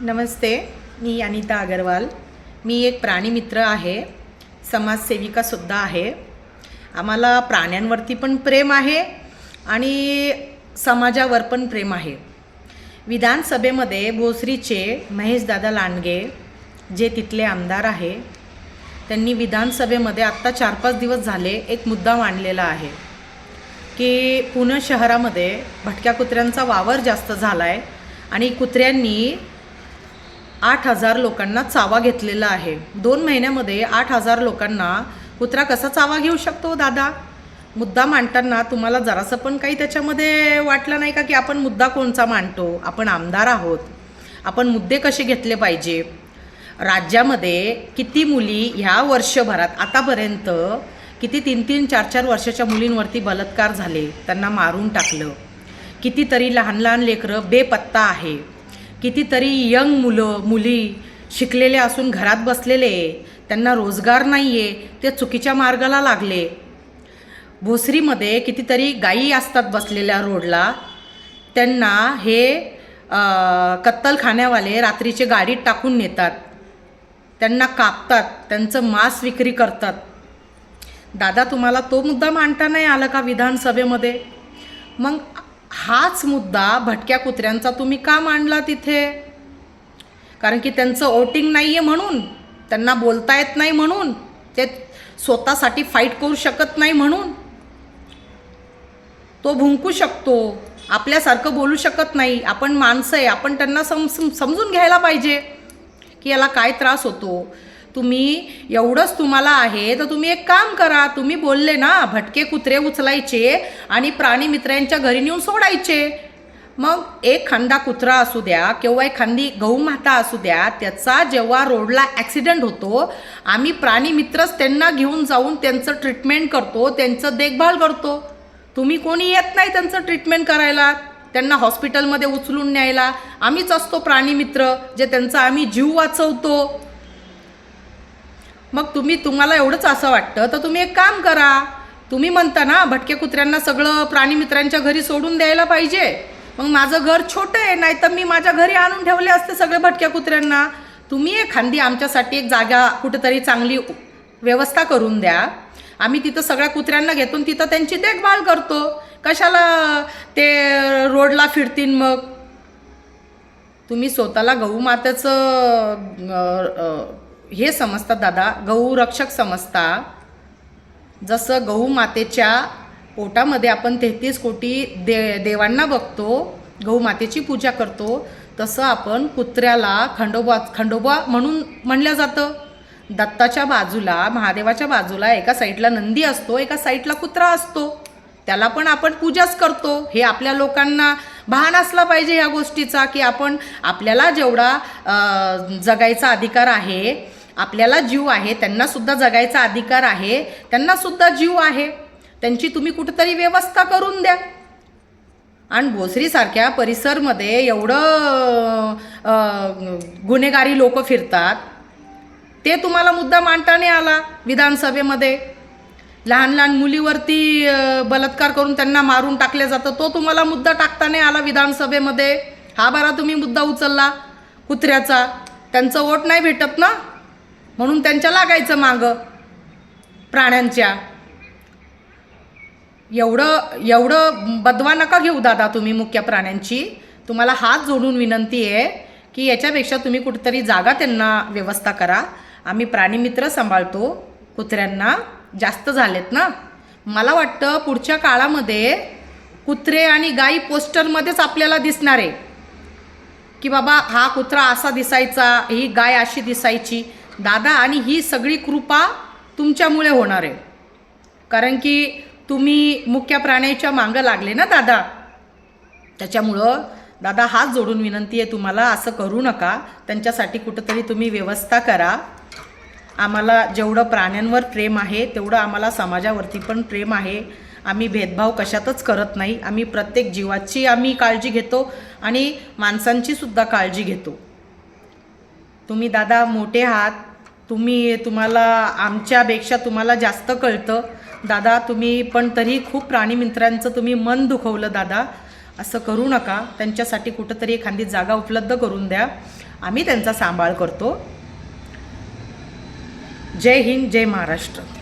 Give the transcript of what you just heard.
नमस्ते मी अनिता अगरवाल. मी एक प्राणीमित्र आहे समाजसेविकासुद्धा आहे. आम्हाला प्राण्यांवरती पण प्रेम आहे आणि समाजावर पण प्रेम आहे. विधानसभेमध्ये भोसरीचे महेशदादा लांडगे जे तिथले आमदार आहे त्यांनी विधानसभेमध्ये आत्ता चार पाच दिवस झाले एक मुद्दा मांडलेला आहे की पुणे शहरामध्ये भटक्या कुत्र्यांचा वावर जास्त झाला आहे आणि कुत्र्यांनी आठ हजार लोकांना चावा घेतलेला आहे. दोन महिन्यामध्ये आठ हजार लोकांना कुत्रा कसा चावा घेऊ शकतो दादा? मुद्दा मांडताना तुम्हाला जरासं पण काही त्याच्यामध्ये वाटलं नाही का की आपण मुद्दा कोणचा मांडतो? आपण आमदार आहोत. आपण मुद्दे कसे घेतले पाहिजे? राज्यामध्ये किती मुली ह्या वर्षभरात आतापर्यंत किती तीन तीन चार चार वर्षाच्या मुलींवरती बलात्कार झाले त्यांना मारून टाकलं. कितीतरी लहान लहान लेकरं बेपत्ता आहे. कितीतरी यंग मुलं मुली शिकलेले असून घरात बसलेले त्यांना रोजगार नाही आहे ते चुकीच्या मार्गाला लागले. भोसरीमध्ये कितीतरी गायी असतात बसलेल्या रोडला. त्यांना हे कत्तलखान्यावाले रात्रीचे गाडीत टाकून नेतात. त्यांना कापतात. त्यांचं मांस विक्री करतात. दादा तुम्हाला तो मुद्दा मांडता नाही आला का विधानसभेमध्ये? मग हाच मुद्दा भटक्या कुत्र्यांचा तुम्ही का मांडला तिथे? कारण की त्यांचं वोटिंग नाही आहे म्हणून त्यांना बोलता येत नाही म्हणून ते स्वतःसाठी फाईट करू शकत नाही म्हणून. तो भुंकू शकतो आपल्यासारखं बोलू शकत नाही. आपण माणसं आहे आपण त्यांना सम सम- समजून घ्यायला पाहिजे की याला काय त्रास होतो. तुम्ही एवढंच तुम्हाला आहे तर तुम्ही एक काम करा तुम्ही बोलले ना भटके कुत्रे उचलायचे आणि प्राणी मित्रांच्या घरी नेऊन सोडायचे. मग एक खांदा कुत्रा असू द्या किंवा एखादी माता असू द्या त्याचा जेव्हा रोडला ॲक्सिडेंट होतो आम्ही प्राणी मित्रच त्यांना घेऊन जाऊन त्यांचं ट्रीटमेंट करतो त्यांचं देखभाल करतो. तुम्ही कोणी येत नाही त्यांचं ट्रीटमेंट करायला त्यांना हॉस्पिटलमध्ये उचलून न्यायला. आम्हीच असतो प्राणी मित्र जे त्यांचा आम्ही जीव वाचवतो. मग तुम्ही तुम्हाला एवढंच असं वाटतं? तर तुम्ही एक काम करा. तुम्ही म्हणता ना भटक्या कुत्र्यांना सगळं प्राणीमित्रांच्या घरी सोडून द्यायला पाहिजे. मग माझं घर छोटं आहे नाही तर मी माझ्या घरी आणून ठेवले असते सगळे भटक्या कुत्र्यांना. तुम्ही एखादी आमच्यासाठी एक जागा कुठेतरी चांगली व्यवस्था करून द्या. आम्ही तिथं सगळ्या कुत्र्यांना घेतो तिथं त्यांची देखभाल करतो. कशाला ते रोडला फिरतील मग? तुम्ही स्वतःला गहू मात्याचं हे समजतात दादा गौरक्षक समजता. जसं गौमातेच्या पोटामध्ये आपण तेहतीस कोटी दे देवांना बघतो गौमातेची पूजा करतो तसं आपण कुत्र्याला खंडोबा खंडोबा म्हणून म्हणलं जातं. दत्ताच्या बाजूला महादेवाच्या बाजूला एका साईडला नंदी असतो एका साईडला कुत्रा असतो. त्याला पण आपण पूजाच करतो. हे आपल्या लोकांना भान असला पाहिजे ह्या गोष्टीचा की आपण आपल्याला जेवढा जगायचा अधिकार आहे आपल्याला जीव आहे त्यांना सुद्धा जगायचा अधिकार आहे त्यांना सुद्धा जीव आहे. त्यांची तुम्ही कुठंतरी व्यवस्था करून द्या. आणि भोसरीसारख्या परिसरमध्ये एवढं गुन्हेगारी लोक फिरतात ते तुम्हाला मुद्दा मांडता नाही आला विधानसभेमध्ये. लहान लहान मुलीवरती बलात्कार करून त्यांना मारून टाकले जातं तो तुम्हाला मुद्दा टाकता नाही आला विधानसभेमध्ये. हा बरा तुम्ही मुद्दा उचलला कुत्र्याचा. त्यांचं वोट नाही भेटत ना? म्हणून त्यांच्या लागायचं मागं. प्राण्यांच्या. एवढं एवढं बदवा नका घेऊ दादा तुम्ही मुख्य प्राण्यांची. तुम्हाला हात जोडून विनंती आहे की याच्यापेक्षा तुम्ही कुठेतरी जागा त्यांना व्यवस्था करा. आम्ही प्राणीमित्र सांभाळतो. कुत्र्यांना जास्त झालेत ना. मला वाटतं पुढच्या काळामध्ये कुत्रे आणि गाई पोस्टरमध्येच आपल्याला दिसणार. आहे की बाबा हा कुत्रा असा दिसायचा ही गाय अशी दिसायची. दादा आणि ही सगळी कृपा तुमच्यामुळे होणार आहे. कारण की तुम्ही मुख्य प्राण्याच्या मागं लागले ना दादा? त्याच्यामुळं दादा हात जोडून विनंती आहे तुम्हाला असं करू नका. त्यांच्यासाठी कुठंतरी तुम्ही व्यवस्था करा. आम्हाला जेवढं प्राण्यांवर प्रेम आहे तेवढं आम्हाला समाजावरती पण प्रेम आहे. आम्ही भेदभाव कशातच करत नाही. आम्ही प्रत्येक जीवाची आम्ही काळजी घेतो आणि माणसांची सुद्धा काळजी घेतो. तुम्ही दादा मोठे आहात. तुम्ही तुम्हाला आमच्यापेक्षा तुम्हाला जास्त कळतं. दादा तुम्ही पण तरी खूप प्राणीमित्रांचं तुम्ही मन दुखवलं दादा. असं करू नका. त्यांच्यासाठी कुठंतरी एखादी जागा उपलब्ध करून द्या. आम्ही त्यांचा सांभाळ करतो. जय हिंद जय महाराष्ट्र.